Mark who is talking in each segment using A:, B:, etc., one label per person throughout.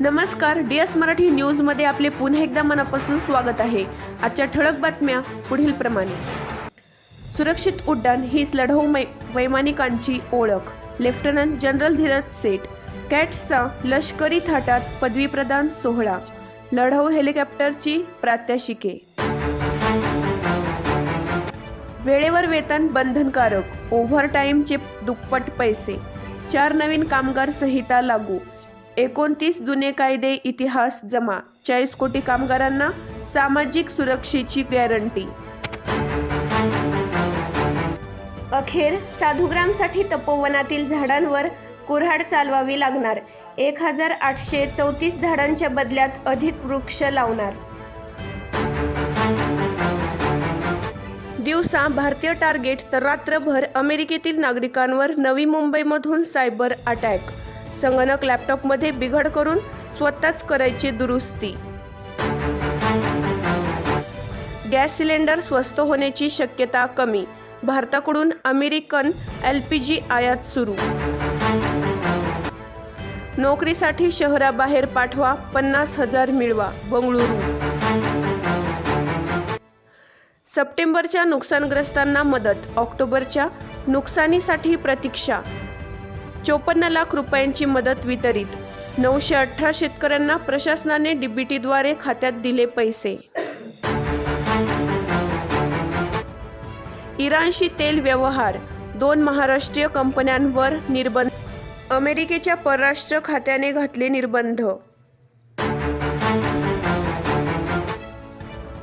A: नमस्कार D S Marathi न्यूजमध्ये आपले पुन्हा एकदा मनापासून स्वागत आहे. आजच्या ठळक बातम्या पुढील प्रमाणे. सुरक्षित उड्डाण हीच लढाऊ मै वैमानिकांची ओळख. Lieutenant general Dheeraj Seth. कॅट्सचा लष्करी थाटात पदवी प्रदान सोहळा. लढाऊ हेलिकॉप्टरची प्रात्यक्षिके. वेळेवर वेतन बंधनकारक. ओव्हरटाईमचे दुप्पट पैसे. चार नवीन कामगार संहिता लागू. एकोणतीस जुने कायदे इतिहास जमा चाळीस कोटी कामगारांना सामाजिक सुरक्षेची गॅरंटी. अखेर साधुग्रामसाठी तपोवनातील झाडांवर कुऱ्हाड चालवावी लागणार. एक हजार आठशे चौतीस झाडांच्या बदल्यात अधिक वृक्ष लावणार. दिवसा भारतीय टार्गेट तर रात्रभर अमेरिकेतील नागरिकांवर नवी मुंबईमधून सायबर अटॅक संगणक लॅपटॉपमध्ये बिघड करून स्वतःच करायची दुरुस्ती. गॅस सिलेंडर स्वस्त होण्याची शक्यता कमी. भारताकडून अमेरिकन एल पी जी आयात सुरू. नोकरीसाठी शहराबाहेर पाठवा पन्नास हजार मिळवा बंगळुरू. सप्टेंबरच्या नुकसानग्रस्तांना मदत ऑक्टोबरच्या नुकसानीसाठी प्रतीक्षा. चोपन्न लाख रुपयांची मदत वितरित. नऊशे अठरा शेतकऱ्यांना प्रशासनाने डीबीटीद्वारे खात्यात दिले पैसे. इराणशी तेल व्यवहार. दोन महाराष्ट्रीय कंपन्यांवर निर्बंध. अमेरिकेच्या परराष्ट्र खात्याने घातले निर्बंध.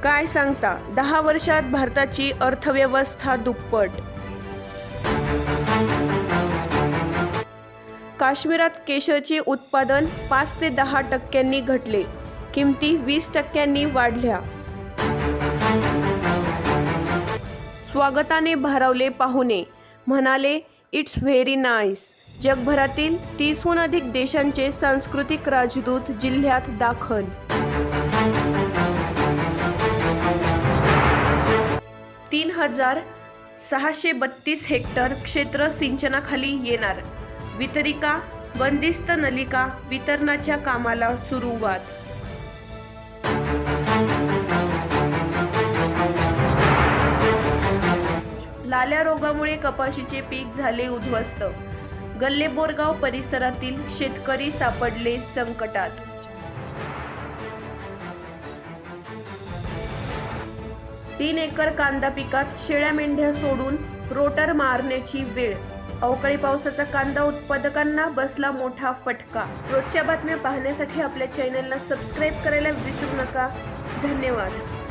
A: काय सांगता? दहा वर्षात भारताची अर्थव्यवस्था दुप्पट. काश्मीरात केशरचे उत्पादन पाच ते दहा टक्क्यांनी घटले. किमती वीस टक्क्यांनी वाढल्या. स्वागताने भारावले पाहुणे. म्हणाले इट्स व्हेरी नाईस. जगभरातील तीसहून अधिक देशांचे सांस्कृतिक राजदूत जिल्ह्यात दाखल. तीन हजार सहाशे बत्तीस हेक्टर क्षेत्र सिंचनाखाली येणार. वितरिका बंदिस्त नलिका वितरणाच्या कामाला सुरुवात. लाल्या रोगामुळे कपाशीचे पीक झाले उद्ध्वस्त. गल्लेबोरगाव परिसरातील शेतकरी सापडले संकटात. तीन एकर कांदा पिकात शेळ्या मेंढ्या सोडून रोटर मारण्याची वेळ अवकाळी पावसाचा कांदा उत्पादकांना बसला मोठा फटका. रोजच्या बातम्या पाहण्यासाठी आपल्या चॅनलला सबस्क्राईब करायला विसरू नका. धन्यवाद.